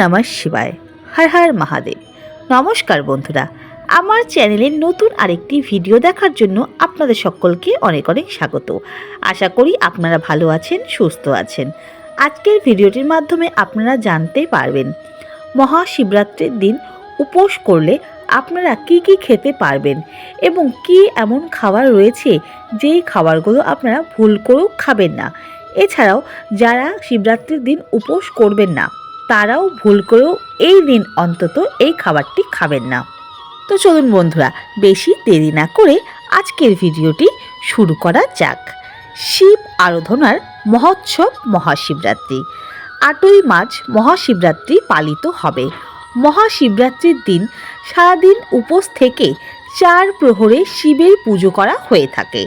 নমঃ শিবায়। হর হর মহাদেব। নমস্কার বন্ধুরা, আমার চ্যানেলের নতুন আরেকটি ভিডিও দেখার জন্য আপনাদের সকলকে অনেক অনেক স্বাগত। আশা করি আপনারা ভালো আছেন, সুস্থ আছেন। আজকের ভিডিওটির মাধ্যমে আপনারা জানতে পারবেন, মহাশিবরাত্রির দিন উপোস করলে আপনারা কি কি খেতে পারবেন এবং কি এমন খাবার রয়েছে যেই খাবারগুলো আপনারা ভুল করেও খাবেন না। এছাড়াও যারা শিবরাত্রির দিন উপোস করবেন না তারাও ভুল করেও এই দিন অন্তত এই খাবারটি খাবেন না। তো চলুন বন্ধুরা, বেশি দেরি না করে আজকের ভিডিওটি শুরু করা যাক। শিব আরাধনার মহোৎসব মহাশিবরাত্রি। আটই মার্চ মহাশিবরাত্রি পালিত হবে। মহাশিবরাত্রির দিন সারাদিন উপোস থেকে চার প্রহরে শিবের পুজো করা হয়ে থাকে।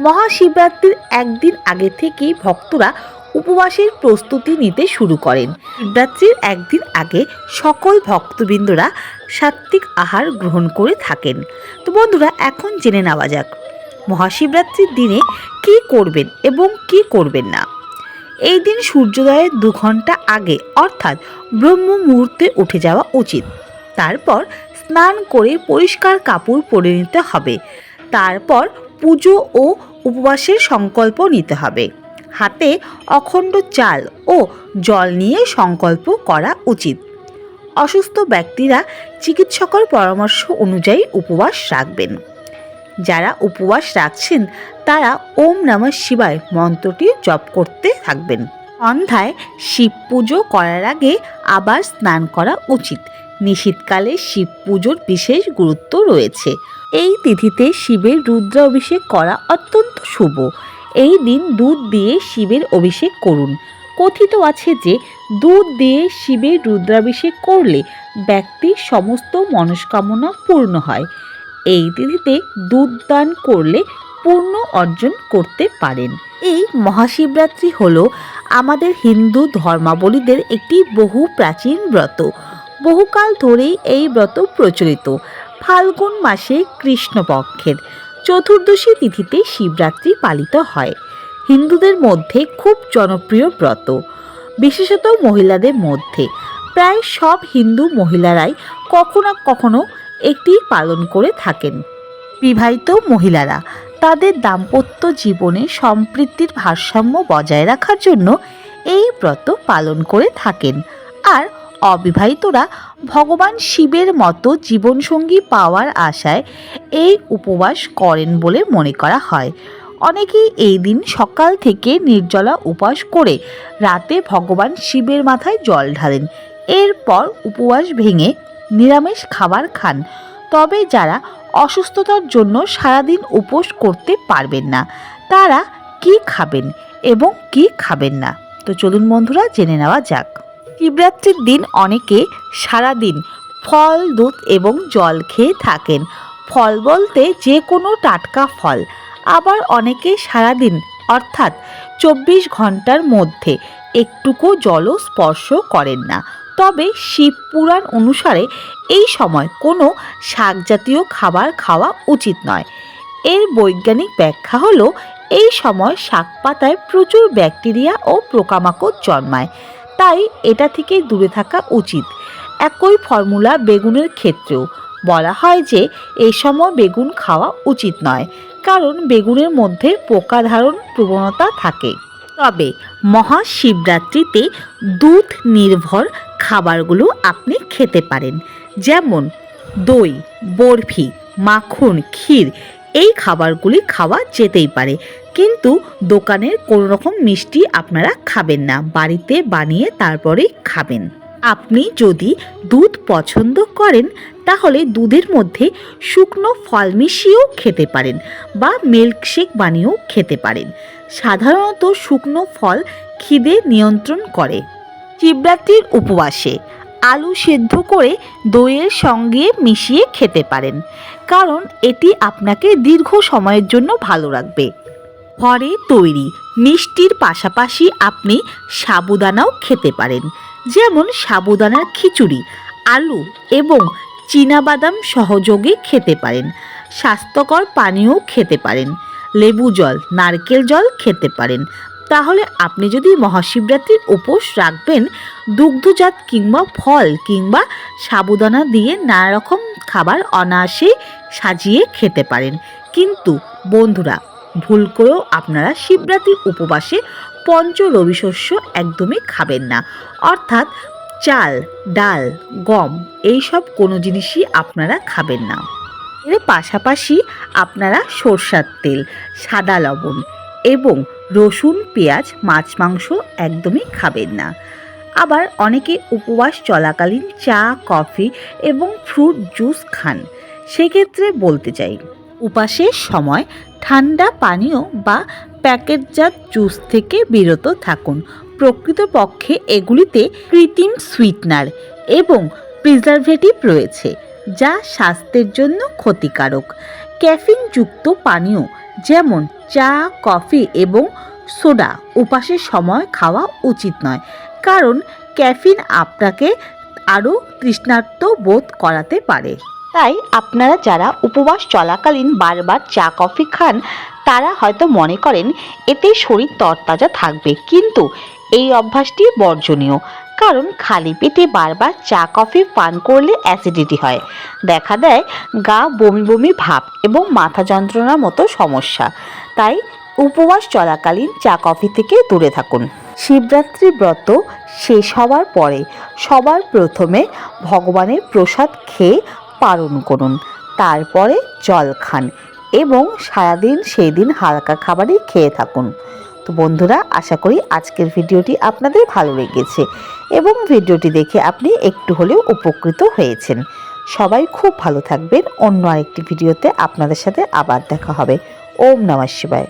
মহাশিবরাত্রির একদিন আগে থেকেই ভক্তরা উপবাসের প্রস্তুতি নিতে শুরু করেন। শিবরাত্রির একদিন আগে সকল ভক্তবৃন্দরা সাত্ত্বিক আহার গ্রহণ করে থাকেন। তো বন্ধুরা, এখন জেনে নেওয়া যাক, মহাশিবরাত্রির দিনে কি করবেন এবং কি করবেন না? এই দিন সূর্যোদয়ের দু ঘণ্টা আগে, অর্থাৎ ব্রহ্ম মুহূর্তে উঠে যাওয়া উচিত। তারপর স্নান করে পরিষ্কার কাপড় পরে নিতে হবে। তারপর পুজো ও উপবাসের সংকল্প নিতে হবে। হাতে অখণ্ড চাল ও জল নিয়ে সংকল্প করা উচিত। অসুস্থ ব্যক্তিরা চিকিৎসকের পরামর্শ অনুযায়ী উপবাস রাখবেন। যারা উপবাস রাখছেন, তারা ওম নমঃ শিবায় মন্ত্রটি জপ করতে থাকবেন। সন্ধ্যায় শিব পুজো করার আগে আবার স্নান করা উচিত। নিশীতকালে শিব পুজোর বিশেষ গুরুত্ব রয়েছে। এই তিথিতে শিবের রুদ্রাভিষেক করা অত্যন্ত শুভ। এই দিন দুধ দিয়ে শিবের অভিষেক করুন। কথিত আছে যে, দুধ দিয়ে শিবের রুদ্রাভিষেক করলে ব্যক্তির সমস্ত মনস্কামনা পূর্ণ হয়। এই তিথিতে দুধ দান করলে পূর্ণ অর্জন করতে পারেন। এই মহাশিবরাত্রি হল আমাদের হিন্দু ধর্মাবলীদের একটি বহু প্রাচীন ব্রত। বহুকাল ধরেই এই ব্রত প্রচলিত। ফাল্গুন মাসে কৃষ্ণপক্ষের। চতুর্দশী তিথিতে শিবরাত্রি পালিত হয়। হিন্দুদের মধ্যে খুব জনপ্রিয় ব্রত। বিশেষত মহিলাদের মধ্যে। প্রায় সব হিন্দু মহিলারাই কখনো কখনো একটি পালন করে থাকেন। বিবাহিত মহিলারা তাদের দাম্পত্য জীবনে সম্পৃক্তির ভারসাম্য বজায় রাখার জন্য এই ব্রত পালন করে থাকেন। আর অবিবাহিতরা ভগবান শিবের মতো জীবনসঙ্গী পাওয়ার আশায় এই উপবাস করেন বলে মনে করা হয়। অনেকেই এই দিন সকাল থেকে নির্জলা উপবাস করে রাতে ভগবান শিবের মাথায় জল ঢালেন। এরপর উপবাস ভেঙে নিরামিষ খাবার খান। তবে যারা অসুস্থতার জন্য সারাদিন উপোস করতে পারবেন না, তারা কি খাবেন এবং কি খাবেন না? তো চলুন বন্ধুরা, জেনে নেওয়া যাক। শিবরাত্রির দিন অনেকে সারাদিন ফল, দুধ এবং জল খেয়ে থাকেন। ফল বলতে যে কোনো টাটকা ফল। আবার অনেকে সারাদিন, অর্থাৎ চব্বিশ ঘণ্টার মধ্যে একটুকু জলও স্পর্শ করেন না। তবে শিব পুরাণ অনুসারে এই সময় কোনো শাক জাতীয় খাবার খাওয়া উচিত নয়। এর বৈজ্ঞানিক ব্যাখ্যা হলো, এই সময় শাক পাতায় প্রচুর ব্যাকটেরিয়া ও পোকামাকড় জন্মায়। তাই এটা থেকে দূরে থাকা উচিত। একই ফর্মুলা বেগুনের ক্ষেত্রেও। বলা হয় যে, এই সময় বেগুন খাওয়া উচিত নয়, কারণ বেগুনের মধ্যে পোকা ধারণ প্রবণতা থাকে। তবে মহাশিবরাত্রিতে দুধ নির্ভর খাবারগুলো আপনি খেতে পারেন। যেমন দই, বরফি, মাখন, ক্ষীর এই খাবারগুলি খাওয়া যেতেই পারে। কিন্তু দোকানের কোনো রকম মিষ্টি আপনারা খাবেন না। বাড়িতে বানিয়ে তারপরেই খাবেন। আপনি যদি দুধ পছন্দ করেন, তাহলে দুধের মধ্যে শুকনো ফল মিশিয়েও খেতে পারেন বা মিল্কশেক বানিয়েও খেতে পারেন। সাধারণত শুকনো ফল খিদে নিয়ন্ত্রণ করে। শিবরাত্রির উপবাসে আলু সেদ্ধ করে দইয়ের সঙ্গে মিশিয়ে খেতে পারেন। কারণ এটি আপনাকে দীর্ঘ সময়ের জন্য ভালো রাখবে। ঘরে তৈরি মিষ্টির পাশাপাশি আপনি সাবুদানাও খেতে পারেন। যেমন সাবুদানার খিচুড়ি, আলু এবং চীনাবাদাম সহযোগে খেতে পারেন। স্বাস্থ্যকর পানীয় খেতে পারেন। লেবু জল, নারকেল জল খেতে পারেন। তাহলে আপনি যদি মহাশিবরাত্রির উপোস রাখবেন, দুগ্ধজাত কিংবা ফল কিংবা সাবুদানা দিয়ে নানা রকম খাবার অনায়াসে সাজিয়ে খেতে পারেন। কিন্তু বন্ধুরা, ভুল করেও আপনারা শিবরাত্রির উপবাসে পঞ্চ রবি শস্য একদমই খাবেন না। অর্থাৎ চাল, ডাল, গম এইসব কোনো জিনিসই আপনারা খাবেন না। এর পাশাপাশি আপনারা সরষার তেল, সাদা লবণ এবং রসুন, পেঁয়াজ, মাছ, মাংস একদমই খাবেন না। আবার অনেকে উপবাস চলাকালীন চা, কফি এবং ফ্রুট জুস খান। সেক্ষেত্রে বলতে চাই, উপাসের সময় ঠান্ডা পানীয় বা প্যাকেটজাত জুস থেকে বিরত থাকুন। প্রকৃতপক্ষে এগুলিতে কৃত্রিম সুইটনার এবং প্রিজারভেটিভ রয়েছে, যা স্বাস্থ্যের জন্য ক্ষতিকারক। ক্যাফিনযুক্ত পানীয় যেমন চা, কফি এবং সোডা উপাসের সময় খাওয়া উচিত নয়। কারণ ক্যাফিন আপনাকে আরও তৃষ্ণার্ত বোধ করাতে পারে। তাই আপনারা যারা উপবাস চলাকালীন বারবার চা, কফি খান, তারা হয়তো মনে করেন, এতে শরীর তরতাজা থাকবে। কিন্তু এই অভ্যাসটি বর্জনীয়। কারণ খালি পেটে বারবার চা, কফি, পান করলে অ্যাসিডিটি হয়। দেখা দেয় গা বমি বমি ভাব এবং মাথা যন্ত্রণার মতো সমস্যা। তাই উপবাস চলাকালীন চা, কফি থেকে দূরে থাকুন। শিবরাত্রি ব্রত শেষ হওয়ার পরে সবার প্রথমে ভগবানের প্রসাদ খেয়ে পালন করুন। তারপরে জল খান এবং সারাদিন সেই দিন হালকা খাবারই খেয়ে থাকুন। তো বন্ধুরা, আশা করি আজকের ভিডিওটি আপনাদের ভালো লেগেছে এবং ভিডিওটি দেখে আপনি একটু হলেও উপকৃত হয়েছেন। সবাই খুব ভালো থাকবেন। অন্য আরেকটি ভিডিওতে আপনাদের সাথে আবার দেখা হবে। ওম নমঃ শিবায়।